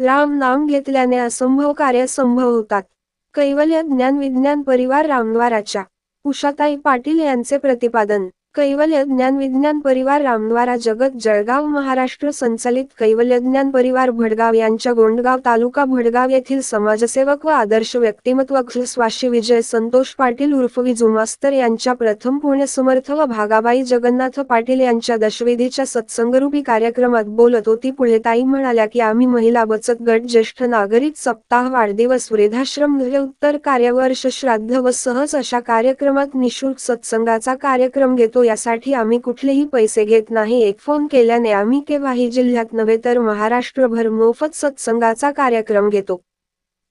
राम नाम घेतल्याने असंभव कार्य संभव होतात. कैवल्य ज्ञान विज्ञान परिवार रामद्वाराच्या. उषाताई पाटील यांचे प्रतिपादन. कैवल्य ज्ञान विज्ञान परिवार रामद्वारा जगत जळगाव महाराष्ट्र संचालित कैवल्य ज्ञान परिवार भडगाव यांच्या गोंडगाव तालुका भडगाव येथील समाजसेवक व आदर्श व्यक्तिमत्व स्वाशी विजय संतोष पाटील उर्फ विजू मास्तर यांच्या प्रथम पुण्यसमर्थ व भागाबाई जगन्नाथ पाटील यांच्या दशवेधीच्या सत्संगरूपी कार्यक्रमात बोलत होती. पुढे ताई म्हणाल्या की आम्ही महिला बचत गट ज्येष्ठ नागरिक सप्ताह वाढदिवस वृद्धाश्रम उत्तर कार्यवर्ष श्राद्ध व सहज अशा कार्यक्रमात निशुल्क सत्संगाचा कार्यक्रम घेतो. यासाठी आम्ही कुठलेही पैसे घेत नाही. एक फोन केल्याने आम्ही केव्हाही जिल्ह्यात नव्हे तर महाराष्ट्रभर मोफत सत्संगाचा कार्यक्रम घेतो.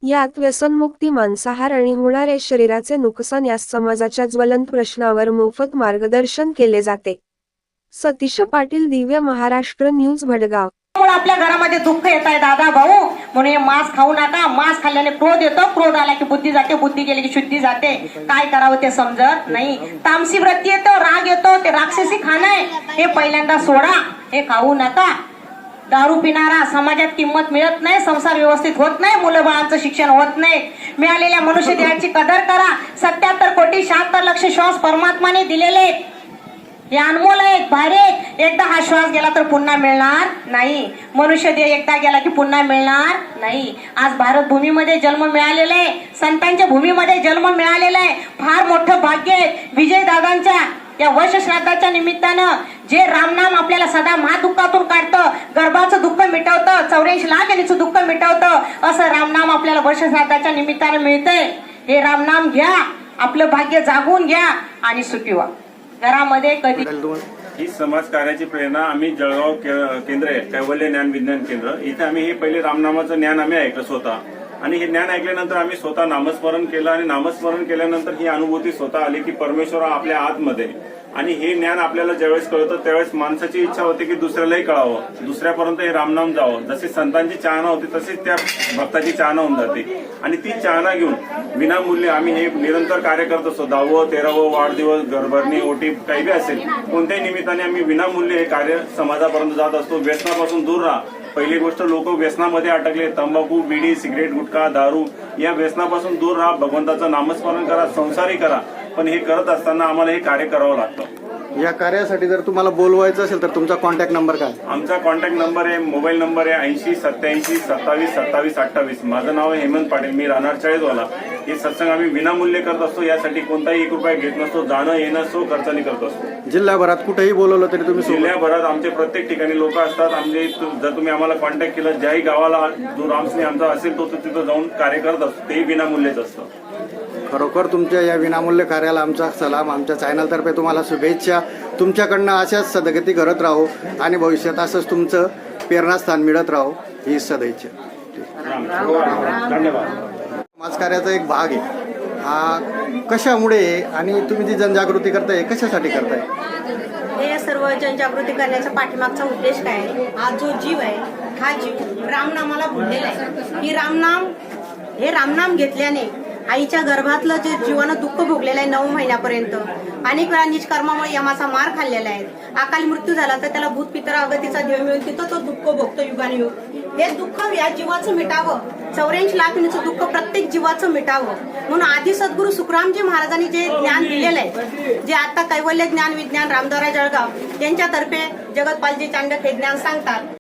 यात व्यसनमुक्ती मांसाहार आणि होणारे शरीराचे नुकसान या समाजाच्या ज्वलंत प्रश्नावर मोफत मार्गदर्शन केले जाते. सतीश पाटील दिव्य महाराष्ट्र न्यूज भडगाव. आपल्या घरामध्ये दुःख येत आहे दादा भाऊ. म्हणून हे मांस खाऊ नका. मांस खाल्ल्याने क्रोध येतो. क्रोध आला की बुद्धी जाते बुद्धी गेली की शुद्धी जाते. काय करावं ते समजत नाही. तामसी व्रती येतो राग येतो. ते राक्षसी खाणं आहे. हे पहिल्यांदा सोडा. हे खाऊ नका. दारू पिणारा समाजात किंमत मिळत नाही संसार व्यवस्थित होत नाही मुलं बाळांचं शिक्षण होत नाही. मिळालेल्या मनुष्य देहाची कदर करा. सत्याहत्तर कोटी शहात्तर लक्ष श्वास परमात्माने दिलेले आहेत. हे अनमोल आहे भारी आहे. एकदा हा श्वास गेला तर पुन्हा मिळणार नाही. मनुष्य देह एकदा गेला की पुन्हा मिळणार नाही. आज भारत भूमीमध्ये जन्म मिळालेला आहे. संतांच्या भूमीमध्ये जन्म मिळालेला आहे. फार मोठं भाग्य आहे. विजय दादांच्या या वर्ष श्राद्धाच्या निमित्तानं जे रामनाम आपल्याला सदा महादुःखातून काढतं गर्भाचं दुःख मिटवतं चौऱ्याऐंशी लाख यांचं दुःख मिटवतं असं रामनाम आपल्याला वर्ष श्राद्धाच्या निमित्तानं मिळतंय. हे रामनाम घ्या. आपलं भाग्य जागून घ्या आणि सुखी व्हा. घरामध्ये कधी ही समाज कार्याची प्रेरणा आम्ही जळगाव के- केंद्र आहे कैवल्य ज्ञान विज्ञान केंद्र. इथे आम्ही हे पहिले रामनामाचं ज्ञान आम्ही ऐकलं स्वतः. आणि हे ज्ञान ऐकल्यानंतर आम्ही स्वतः नामस्मरण केलं आणि नामस्मरण केल्यानंतर ही अनुभूती स्वतः आली की परमेश्वर आपल्या आतमध्ये. आणि हे ज्ञान आपल्याला ज्यावेळेस कळतं त्यावेळेस माणसाची इच्छा होते की दुसऱ्यालाही कळावं. दुसऱ्यापर्यंत हे रामनाम जावं. जशी संतांची चाहना होती तशीच त्या भक्ताची चाहना होऊन जाते. आणि ती चाहना घेऊन विनामूल्य आम्ही हे निरंतर कार्य करत असतो. दहावं तेरावं वाढदिवस घरभरणी ओटी काही बी असेल कोणत्याही निमित्ताने आम्ही विनामूल्य हे कार्य समाजापर्यंत जात असतो. व्यसनापासून दूर राहा. पहिली गोष्ट लोक व्यसनामध्ये अटकले. तंबाखू बिडी सिगरेट गुटखा दारू या व्यसनापासून दूर राहा. भगवंताचं नामस्मरण करा संसारी करा. पण हे करत असताना आम्हाला हे कार्य करावं लागतं. या कार्यासाठी जर तुम्हाला बोलवायचं असेल तर तुमचा कॉन्टॅक्ट नंबर काय? आमचा कॉन्टॅक्ट नंबर आहे मोबाईल नंबर आहे ऐंशी सत्याऐंशी सत्तावीस सत्तावीस अठ्ठावीस. माझं नाव आहे हेमंत पाटील मी राहणार चाळीसवाला. हे सत्संग आम्ही विनामूल्य करत असतो यासाठी कोणताही एक रुपया घेत नसतो जाणं येणं सो खर्चाने करत असतो. जिल्ह्याभरात कुठेही बोलवलं तरी तुम्ही जिल्ह्याभरात आमचे प्रत्येक ठिकाणी लोक असतात आमचे जर तुम्ही आम्हाला कॉन्टॅक्ट केलं ज्याही गावाला जो रामस्ने आमचा असेल तो तो तिथं जाऊन कार्य करत असतो तेही विनामूल्यच असतं. खरोखर तुमच्या या विनामूल्य कार्याला आमचा सलाम आमच्या चॅनलतर्फे तुम्हाला शुभेच्छा. तुमच्याकडनं अशाच सदगती घडत राहो आणि भविष्यात असंच तुमचं प्रेरणास्थान मिळत राहो ही सदैच्छा. धन्यवाद. समाजकार्याचा एक भाग आहे. हा कशामुळे आणि तुम्ही जी जनजागृती करताय कशासाठी करताय? हे सर्व जनजागृती करण्याचा पाठीमागचा उद्देश काय आहे? हा जो जीव आहे हा जीव रामनामाला भुललेला आहे. ही रामनाम हे रामनाम घेतल्याने आईच्या गर्भातलं जे जीवानं दुःख भोगलेलं आहे नऊ महिन्यापर्यंत अनेक वेळा निष्कर्मामुळे यमाचा मार खाल्लेला आहे अकाली मृत्यू झाला तर त्याला भूत पितर अगतीचा देव मिळून तिथं तो दुःख भोगतो युगानुयुग हे दुःख या जीवाचं मिटावं. चौऱ्याऐंशी लाखणीचं दुःख प्रत्येक जीवाचं मिटावं. म्हणून आधी सद्गुरू सुखरामजी महाराजांनी जे ज्ञान दिलेलं आहे जे आता कैवल्य ज्ञान विज्ञान रामदारा जळगाव यांच्यातर्फे जगतपालजी चांडक हे ज्ञान सांगतात.